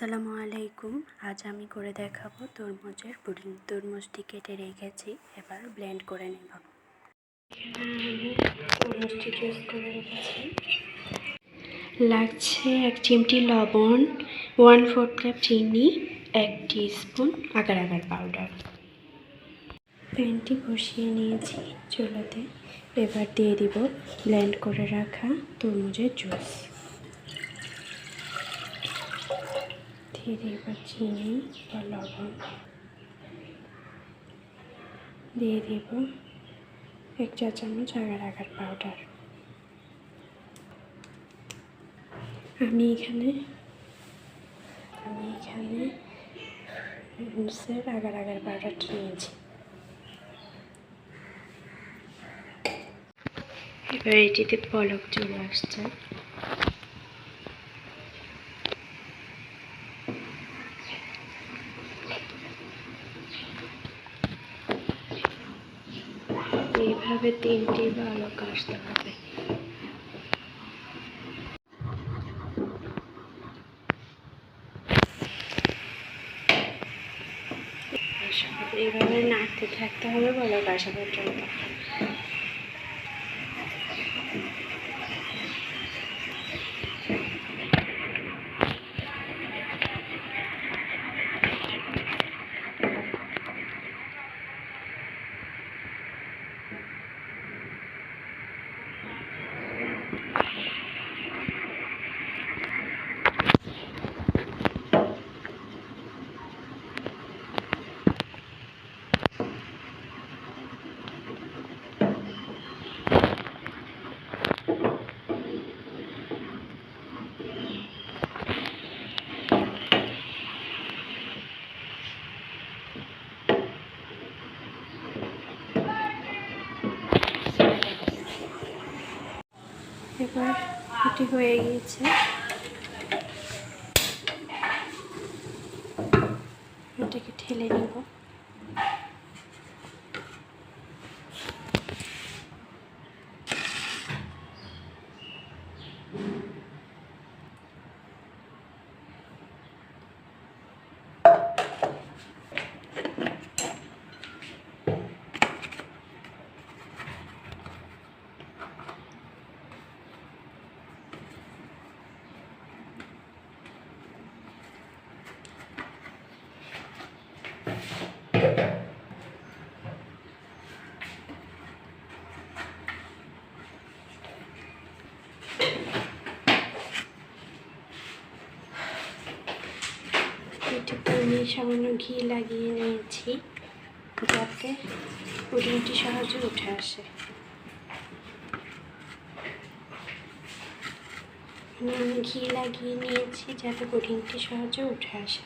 আসসালামু আলাইকুম। আজ আমি করে দেখাবো তরমুজের পুডিং। তরমুজটি কেটে রেখেছি, এবার ব্লেন্ড করে নেব। তরমুজটি জুস করে রেখেছি। লাগছে এক চিমটি লবণ ওয়ান ফোর কাপ চিনি, এক স্পুন আগার আগার পাউডার প্যানটি বসিয়ে নিয়েছি চুলাতে। এবার দিয়ে দিব ব্লেন্ড করে রাখা তরমুজের জুস দিয়ে দিব চিনি বা লবণ দিয়ে দিব এক চা চামচ আগার আগার পাউডার আমি এখানে আমি এখানে আগার আগার পাউডারটা নিয়েছি। এবার এটিতে পলক চলে আসছে। এইভাবে তিনটি বালক আসতে হবে এইভাবে নাড়তে থাকতে হবে ভালো আসা পর্যন্ত এবার এটি হয়ে গিয়েছে। এটাকে ঠেলে নেব এটিতে আমি সামান্য ঘি লাগিয়ে নিয়েছি, যাতে পুডিংটি সহজে উঠে আসে। আমি ঘি লাগিয়ে নিয়েছি যাতে পুডিংটি সহজে উঠে আসে।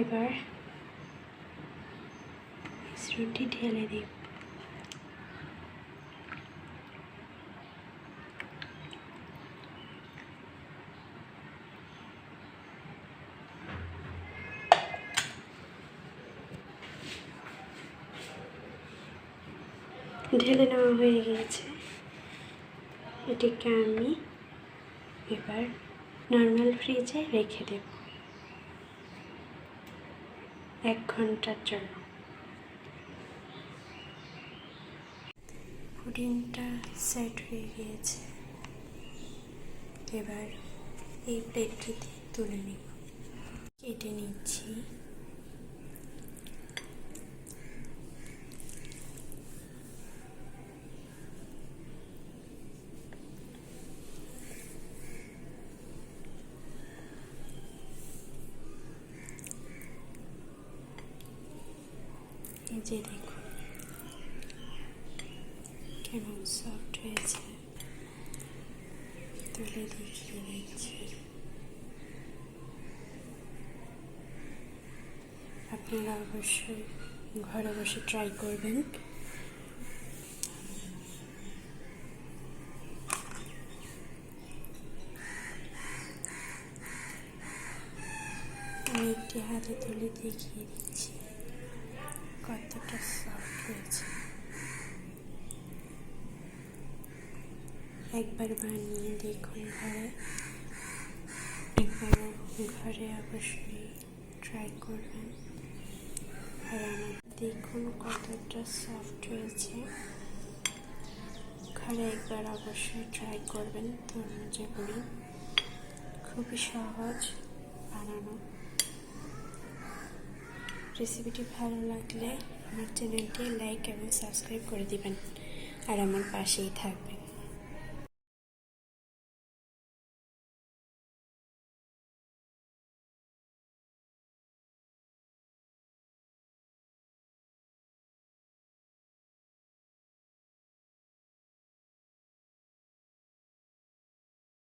এবার মিশ্রণটি ঢেলে দিব ঢেলে নেওয়া হয়ে গিয়েছে। এটিকে আমি এবার নর্মাল ফ্রিজে রেখে দেব। এক ঘণ্টার জন্য। পুডিংটা সেট হয়ে গিয়েছে। এবার এই প্লেটটিতে তুলে নিব। কেটে নিচ্ছি। এই যে দেখুন কেমন সফট হয়েছে। তুলে দেখিয়ে দিচ্ছি আপনারা অবশ্যই ঘরে বসে ট্রাই করবেন। আমি একটি হাতে তুলে দেখিয়ে দিচ্ছি কতটা সফট হয়েছে একবার বানিয়ে দেখুন ঘরে একবার ঘরে অবশ্যই ট্রাই করবেন আর আমার দেখুন কতটা সফট হয়েছে ঘরে একবার অবশ্যই ট্রাই করবেন তরমুজগুলি খুবই সহজ বানানো রেসিপিটি ভালো লাগলে আমার চ্যানেলটি লাইক এবং সাবস্ক্রাইব করে দিবেন। আর আমার পাশেই থাকবেন।